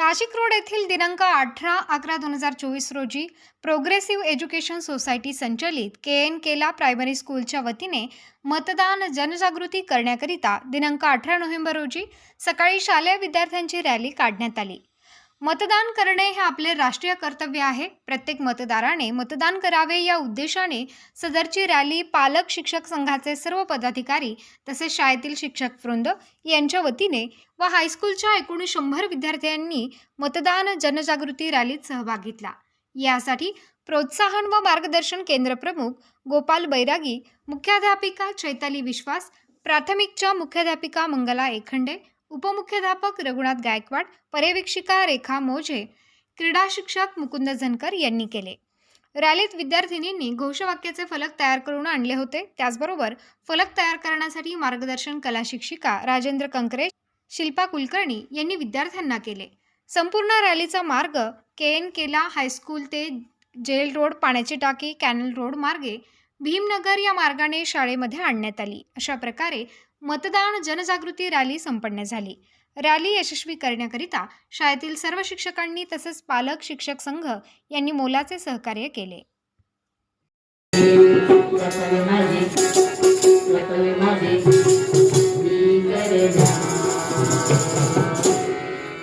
Nashik road येथील दिनांक अठरा अकरा दोन हजार चोवीस रोजी प्रोग्रेसिव्ह एज्युकेशन सोसायटी संचलित के एन केला प्रायमरी स्कूलच्या वतीने मतदान जनजागृती करण्याकरिता दिनांक अठरा नोव्हेंबर रोजी सकाळी शालेय विद्यार्थ्यांची रॅली काढण्यात आली. मतदान करणे हे आपले राष्ट्रीय कर्तव्य आहे. प्रत्येक मतदाराने मतदान करावे या उद्देशाने सदरची रॅली पालक शिक्षक संघाचे सर्व पदाधिकारी तसेच शाळेतील शिक्षक वृंद यांच्या वतीने व हायस्कूलच्या एकूण शंभर विद्यार्थ्यांनी मतदान जनजागृती रॅलीत सहभाग घेतला. यासाठी प्रोत्साहन व मार्गदर्शन केंद्र प्रमुख गोपाल बैरागी मुख्याध्यापिका चैताली विश्वास प्राथमिकच्या मुख्याध्यापिका मंगला एखंडे उपमुख्याध्यापक रघुनाथ गायकवाड पर्यवेक्षिका रेखा मोझे क्रीडा शिक्षक मुकुंद झनकर यांनी केले. रॅलीत विद्यार्थिनींनी घोषवाक्याचे फलक तयार करून आणले होते. त्याचबरोबर फलक तयार करण्यासाठी मार्गदर्शन कला शिक्षिका राजेंद्र कंकरे शिल्पा कुलकर्णी यांनी विद्यार्थ्यांना केले. संपूर्ण रॅलीचा मार्ग K N Kela high school ते जेल रोड पाण्याची टाकी कॅनल रोड मार्गे भीमनगर या मार्गाने शाळेमध्ये आणण्यात आली. अशा प्रकारे मतदान जनजागृती रॅली संपन्न झाली. रॅली यशस्वी करण्याकरिता शाळेतील सर्व शिक्षकांनी तसेच पालक शिक्षक संघ यांनी मोलाचे सहकार्य केले.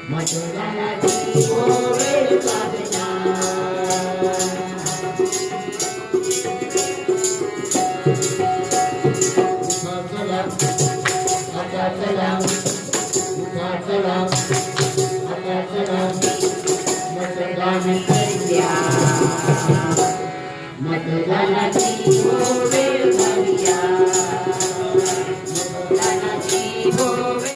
मतदानाची मतदानाची